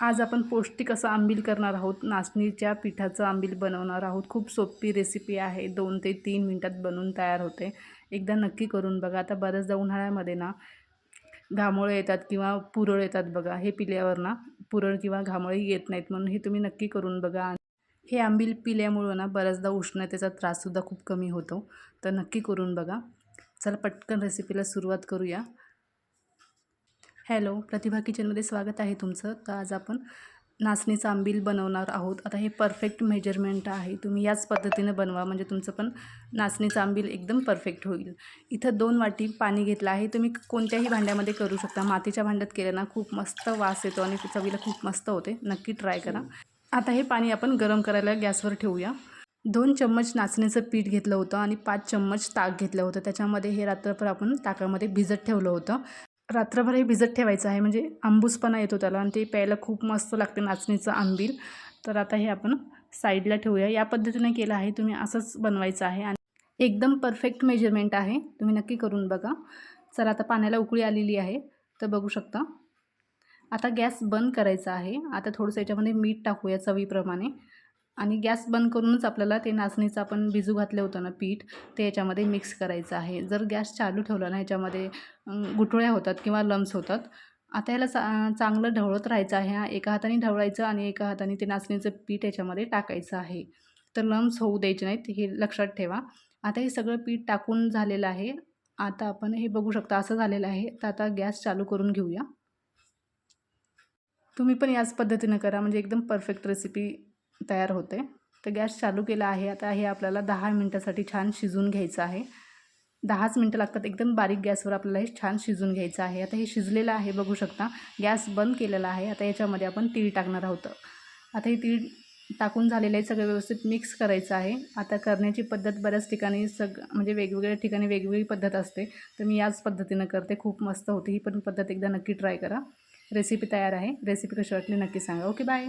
आज आपण पौष्टिक असं आंबील करणार आहोत. नाचणीच्या पिठाचं आंबील बनवणार आहोत. खूप सोपी रेसिपी आहे. दोन ते तीन मिनटात बनवून तयार होते. एकदा नक्की करून बघा. आता बऱ्याचदा उन्हाळ्यामध्ये ना घामोळे येतात किंवा पुरळ येतात बघा. हे पिल्यावर ना पुरळ किंवा घामोळे येत नाहीत म्हणून हे तुम्ही नक्की करून बघा. हे आंबील पिल्यामुळं ना बऱ्याचदा उष्णतेचा त्राससुद्धा खूप कमी होतो. तर नक्की करून बघा. चला पटकन रेसिपीला सुरुवात करूया. हॅलो प्रतिभा किचनमध्ये स्वागत आहे तुमचं. तर आज आपण नाचणीचं आंबील बनवणार आहोत. आता हे परफेक्ट मेजरमेंट आहे. तुम्ही याच पद्धतीनं बनवा. म्हणजे तुमचं पण नाचणीचं आंबील एकदम परफेक्ट होईल. इथं दोन वाटी पाणी घेतलं आहे. तुम्ही कोणत्याही भांड्यामध्ये करू शकता. मातीच्या भांड्यात केलं ना खूप मस्त वास येतो आणि चवीला खूप मस्त होते. नक्की ट्राय करा. आता हे पाणी आपण गरम करायला गॅसवर ठेवूया. दोन चम्मच नाचणीचं पीठ घेतलं होतं आणि पाच चम्मच ताक घेतलं होतं. त्याच्यामध्ये हे रात्रभर आपण ताकामध्ये भिजत ठेवलं होतं. रात्रभर हे भिजत ठेवायचं आहे. म्हणजे आंबूसपणा येतो त्याला आणि ते प्यायला खूप मस्त लागते नाचणीचं आंबील. तर आता हे आपण साईडला ठेवूया. या पद्धतीने केलं आहे. तुम्ही असंच बनवायचं आहे. आणि एकदम परफेक्ट मेजरमेंट आहे. तुम्ही नक्की करून बघा. चला आता पाण्याला उकळी आलेली आहे. तर बघू शकता. आता गॅस बंद करायचा आहे. आता थोडंसं याच्यामध्ये मीठ टाकूया चवीप्रमाणे. आणि गॅस बंद करूनच आपल्याला ते नाचणीचं आपण भिजू घातलं होतं ना पीठ ते याच्यामध्ये मिक्स करायचं आहे. जर गॅस चालू ठेवला ना याच्यामध्ये गुठळ्या होतात किंवा लम्स होतात आता याला चा चांगलं ढवळत राहायचं आहे. हा एका हाताने ढवळायचं आणि एका हाताने ते नाचणीचं पीठ याच्यामध्ये टाकायचं आहे. तर लम्स होऊ द्यायचे नाहीत हे लक्षात ठेवा. आता हे सगळं पीठ टाकून झालेलं आहे. आता आपण हे बघू शकता असं झालेलं आहे. तर आता गॅस चालू करून घेऊया. तुम्ही पण याच पद्धतीनं करा म्हणजे एकदम परफेक्ट रेसिपी तयार होते. तर गॅस चालू केला आहे. आता हे आपल्याला दहा मिनटासाठी छान शिजून घ्यायचं आहे. दहाच मिनटं लागतात. एकदम बारीक गॅसवर आपल्याला हे छान शिजून घ्यायचं आहे. आता हे शिजलेलं आहे बघू शकता. गॅस बंद केलेला आहे. आता याच्यामध्ये आपण तीळ टाकणार आहोत. आता हे तीळ टाकून झालेलं आहे. सगळं व्यवस्थित मिक्स करायचं आहे. आता करण्याची पद्धत बऱ्याच ठिकाणी सग म्हणजे वेगवेगळ्या ठिकाणी वेगवेगळी पद्धत असते. तर मी याच पद्धतीनं करते. खूप मस्त होते. ही पण पद्धत एकदा नक्की ट्राय करा. रेसिपी तयार आहे. रेसिपी कशी वाटली नक्की सांगा. Okay bye.